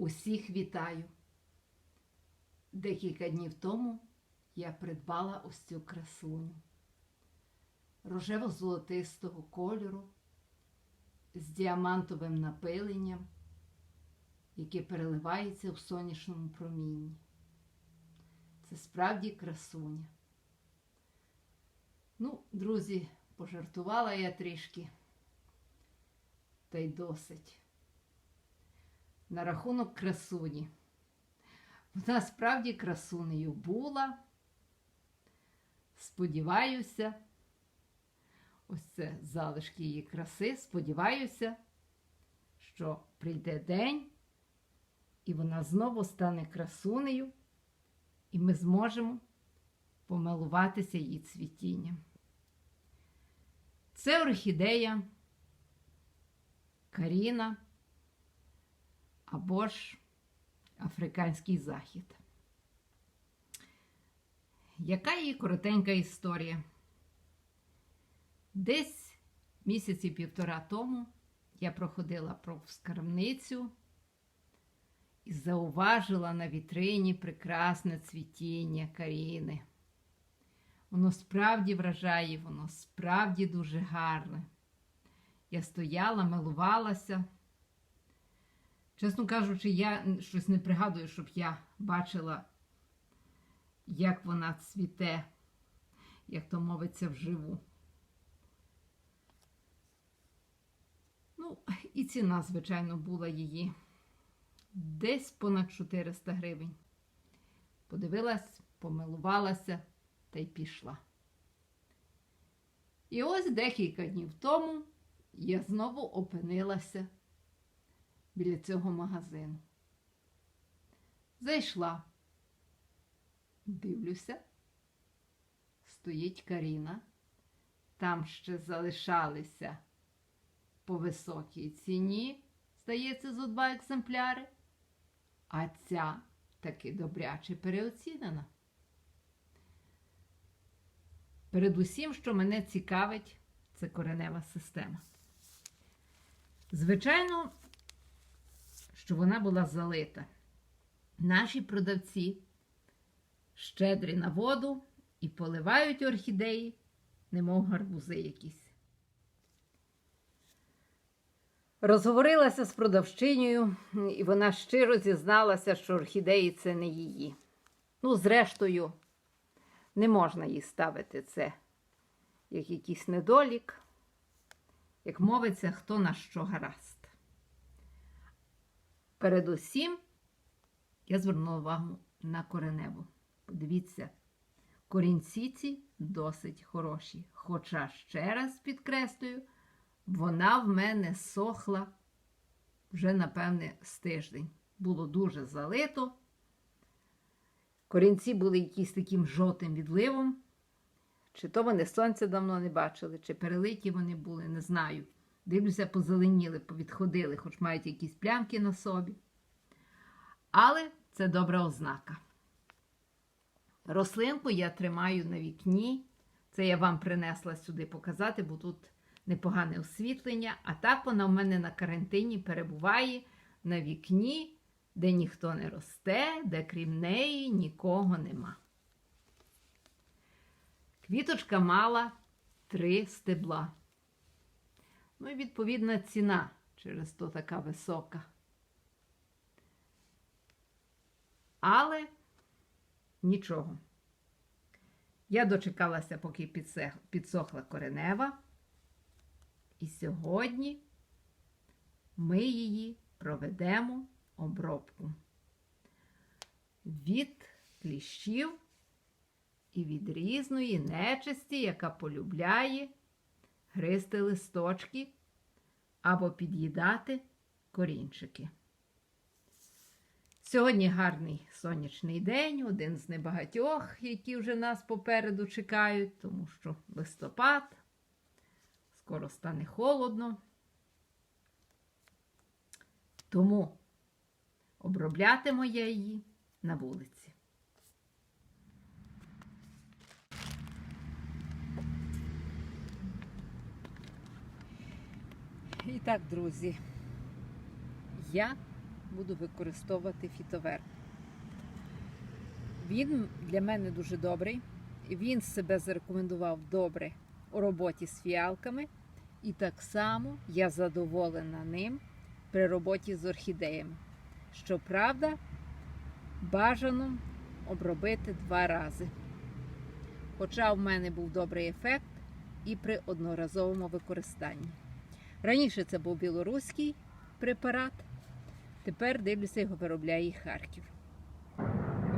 Усіх вітаю. Декілька днів тому я придбала ось цю красуню рожево-золотистого кольору з діамантовим напиленням, яке переливається в сонячному промінні. Це справді красуня. Ну, друзі, пожартувала я трішки, та й досить. На рахунок красуні. Вона справді красунею була. Сподіваюся, ось це залишки її краси. Сподіваюся, що прийде день, і вона знову стане красунею, і ми зможемо помилуватися її цвітінням. Це орхідея Каріна або ж Африканський захід. Яка її коротенька історія? Десь місяці півтора тому я проходила повз крамницю і зауважила на вітрині прекрасне цвітіння Каріни. Воно справді вражає, воно справді дуже гарне. Я стояла, милувалася. Чесно кажучи, я щось не пригадую, щоб я бачила, як вона цвіте, як то мовиться вживу. Ну, і ціна, звичайно, була її десь понад 400 гривень. Подивилась, помилувалася та й пішла. І ось декілька днів тому я знову опинилася біля цього магазину. Зайшла, дивлюся, стоїть Каріна, там ще залишалися по високій ціні, здається, зо два екземпляри, а ця таки добряче переоцінена. Передусім, що мене цікавить, це коренева система. Звичайно, що вона була залита. Наші продавці щедрі на воду і поливають орхідеї, немов гарбузи якісь. Розговорилася з продавчинею, і вона щиро зізналася, що орхідеї це не її. Ну, зрештою, не можна їй ставити це як якийсь недолік, як мовиться, хто на що гаразд. Передусім, я звернула увагу на кореневу. Подивіться, корінці ці досить хороші. Хоча, ще раз підкреслюю, вона в мене сохла вже, напевне, з тиждень. Було дуже залито. Корінці були якісь таким жовтим відливом. Чи то вони сонце давно не бачили, чи перелиті вони були, не знаю. Дивлюся, позеленіли, повідходили, хоч мають якісь плямки на собі. Але це добра ознака. Рослинку я тримаю на вікні. Це я вам принесла сюди показати, бо тут непогане освітлення. А так вона в мене на карантині перебуває на вікні, де ніхто не росте, де крім неї нікого нема. Квіточка мала три стебла. Ну і відповідна ціна через то така висока. Але нічого. Я дочекалася, поки підсохла коренева. І сьогодні ми її проведемо обробку від кліщів і від різної нечисті, яка полюбляє гризти листочки або під'їдати корінчики. Сьогодні гарний сонячний день, один з небагатьох, які вже нас попереду чекають, тому що листопад, скоро стане холодно. Тому оброблятиму я її на вулиці. І так, друзі, я буду використовувати фітовер. Він для мене дуже добрий. Він себе зарекомендував добре у роботі з фіалками. І так само я задоволена ним при роботі з орхідеями. Щоправда, бажано обробити два рази. Хоча в мене був добрий ефект і при одноразовому використанні. Раніше це був білоруський препарат, тепер дивлюся, його виробляє Харків.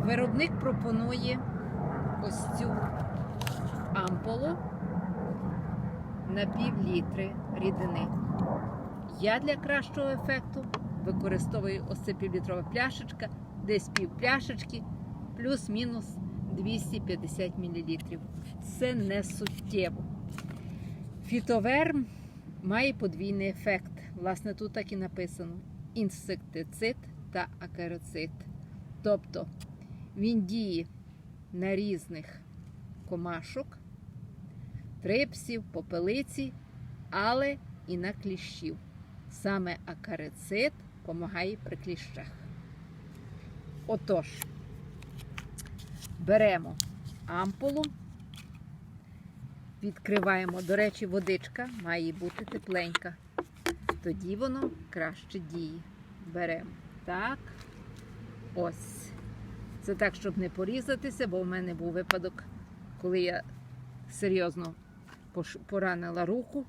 Виробник пропонує ось цю ампулу на пів літри рідини. Я для кращого ефекту використовую ось це півлітрова пляшечка, десь пів пляшечки, плюс-мінус 250 мл. Це не суттєво. Фітоверм має подвійний ефект. Власне, тут так і написано: інсектицид та акароцид. Тобто він діє на різних комашок, трипсів, попелиці, але і на кліщів. Саме акарицид допомагає при кліщах. Отож, беремо ампулу, відкриваємо. До речі, водичка має бути тепленька. Тоді воно краще діє. Беремо так. Ось. Це так, щоб не порізатися, бо в мене був випадок, коли я серйозно поранила руку.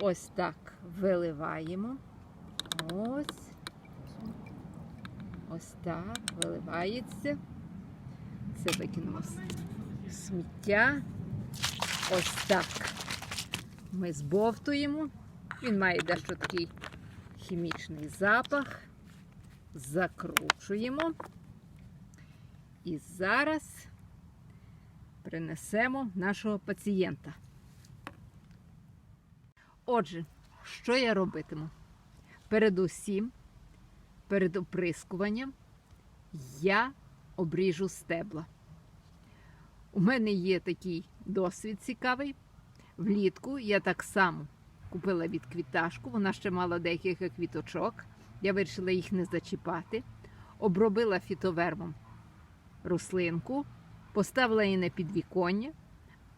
Ось так виливаємо. Ось. Ось так виливається. Це викинемо с- сміття. Ось так. Ми збовтуємо. Він має дещо такий хімічний запах. Закручуємо. І зараз принесемо нашого пацієнта. Отже, що я робитиму? Передусім, перед оприскуванням я обріжу стебла. У мене є такий досвід цікавий. Влітку я так само купила від квіташку, вона ще мала декілька квіточок. Я вирішила їх не зачіпати. Обробила фітовермом рослинку, поставила її на підвіконня.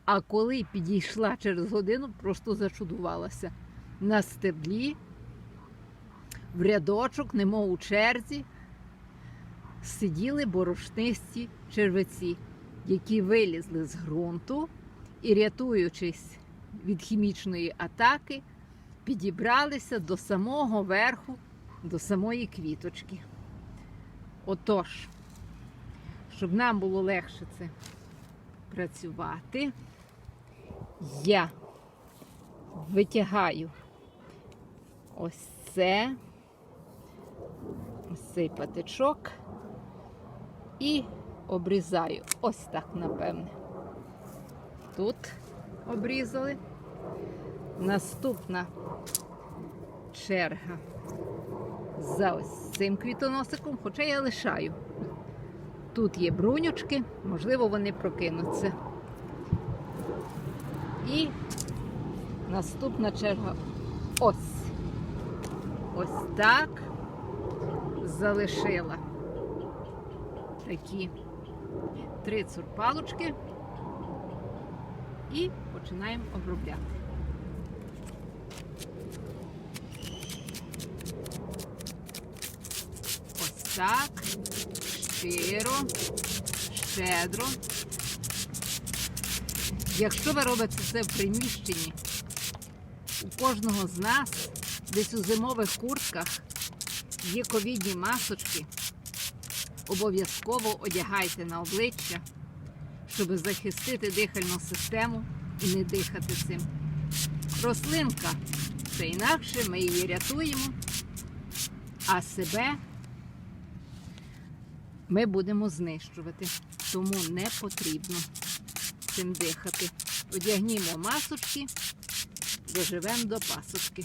А коли підійшла через годину, просто зачудувалася. На стеблі, в рядочок, немов у черзі, сиділи борошнисті червеці, які вилізли з ґрунту і, рятуючись від хімічної атаки, підібралися до самого верху, до самої квіточки. Отож, щоб нам було легше це працювати, я витягаю ось це, ось цей патичок і обрізаю ось так, напевне. Тут обрізали. Наступна черга за ось цим квітоносиком, хоча я лишаю. Тут є брунючки, можливо, вони прокинуться. І наступна черга ось. Ось так залишила такі три цурпалочки і починаємо обробляти. Ось так, щиро, щедро. Якщо ви робите це в приміщенні, у кожного з нас десь у зимових куртках є ковідні масочки, обов'язково одягайте на обличчя, щоб захистити дихальну систему і не дихати цим. Рослинка це інакше, ми її рятуємо, а себе ми будемо знищувати. Тому не потрібно цим дихати. Одягнімо масочки, доживемо до пасочки.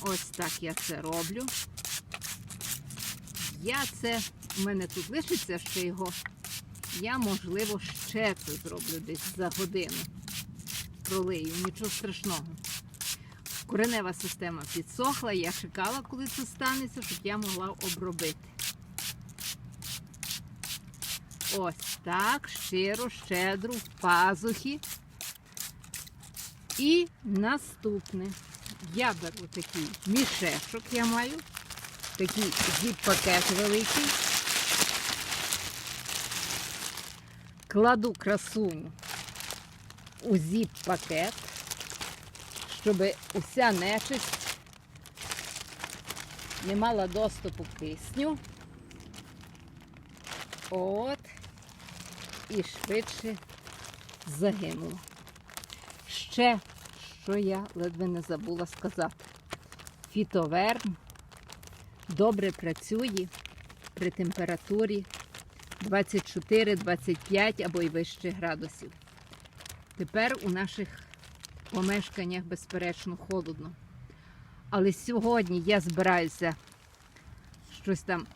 Ось так я це роблю. Я це, у мене тут лишиться ще його. Я, можливо, ще це зроблю десь за годину. Пролию, нічого страшного. Коренева система підсохла, я чекала, коли це станеться, щоб я могла обробити. Ось так, щиро, щедро, в пазухи. І наступне. Я беру такий мішечок, я маю, такий зіп-пакет великий. Кладу красуню у зіп-пакет, щоб уся нечисть не мала доступу к кисню. От. І швидше загинула. Ще, що я ледве не забула сказати. Фітоверм добре працює при температурі 24-25 або й вище градусів. Тепер у наших помешканнях, безперечно, холодно. Але сьогодні я збираюся щось там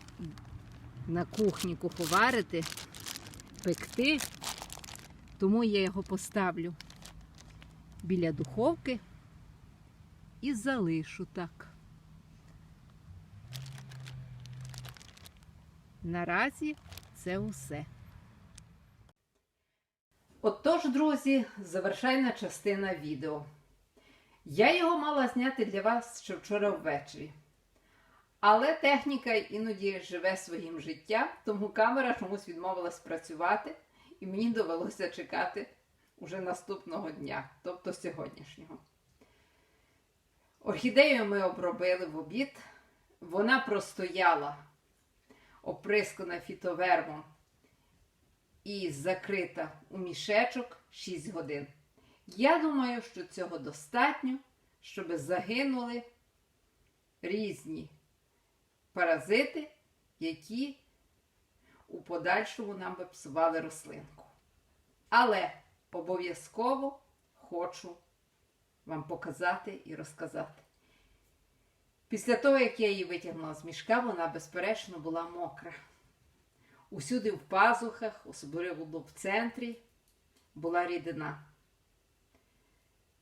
на кухні куховарити, пекти, тому я його поставлю біля духовки і залишу так. Наразі це усе. Отож, друзі, завершальна частина відео. Я його мала зняти для вас ще вчора ввечері. Але техніка іноді живе своїм життям, тому камера чомусь відмовилась працювати, і мені довелося чекати уже наступного дня, тобто сьогоднішнього. Орхідею ми обробили в обід. Вона простояла оприскана фітовермом і закрита у мішечок 6 годин. Я думаю, що цього достатньо, щоб загинули різні паразити, які у подальшому нам би псували рослинку. Але обов'язково хочу вам показати і розказати. Після того, як я її витягнула з мішка, вона, безперечно, була мокра. Усюди в пазухах, особливо в центрі, була рідина.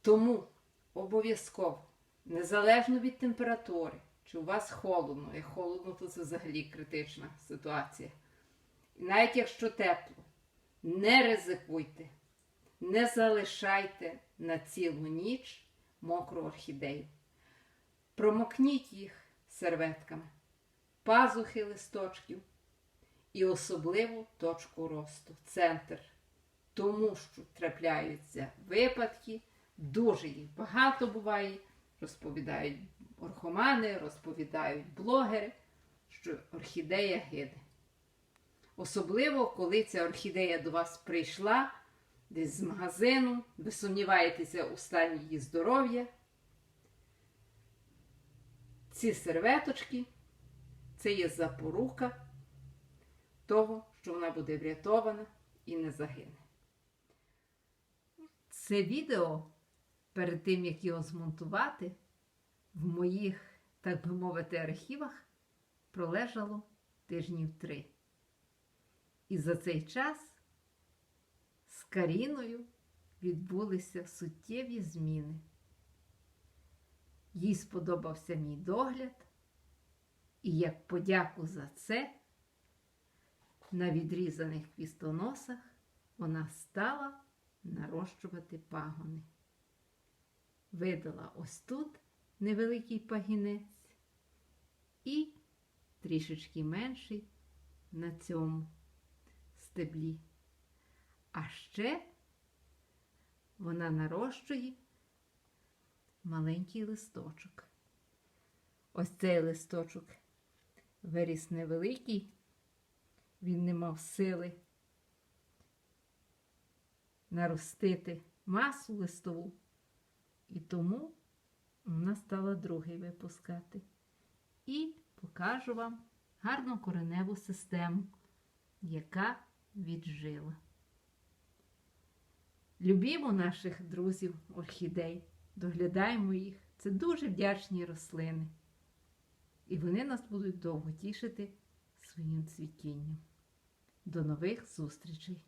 Тому обов'язково, незалежно від температури, чи у вас холодно, як холодно, то це взагалі критична ситуація. І навіть якщо тепло, не ризикуйте, не залишайте на цілу ніч мокру орхідею. Промокніть їх серветками, пазухи листочків і особливу точку росту, центр. Тому що трапляються випадки, дуже їх багато буває, розповідають орхомани, розповідають блогери, що орхідея гине. Особливо, коли ця орхідея до вас прийшла десь з магазину, ви сумніваєтеся у стані її здоров'я. Ці серветочки це є запорука того, що вона буде врятована і не загине. Це відео перед тим, як його змонтувати, в моїх, так би мовити, архівах пролежало тижнів три. І за цей час з Каріною відбулися суттєві зміни. Їй сподобався мій догляд, і як подяку за це, на відрізаних квістоносах вона стала нарощувати пагони. Видала ось тут невеликий пагінець і трішечки менший на цьому стеблі. А ще вона нарощує маленький листочок. Ось цей листочок виріс невеликий, він не мав сили наростити масу листову, і тому вона стала другий випускати. І покажу вам гарну кореневу систему, яка віджила. Любімо наших друзів орхідей доглядаємо їх. Це дуже вдячні рослини. І вони нас будуть довго тішити своїм цвітінням. До нових зустрічей!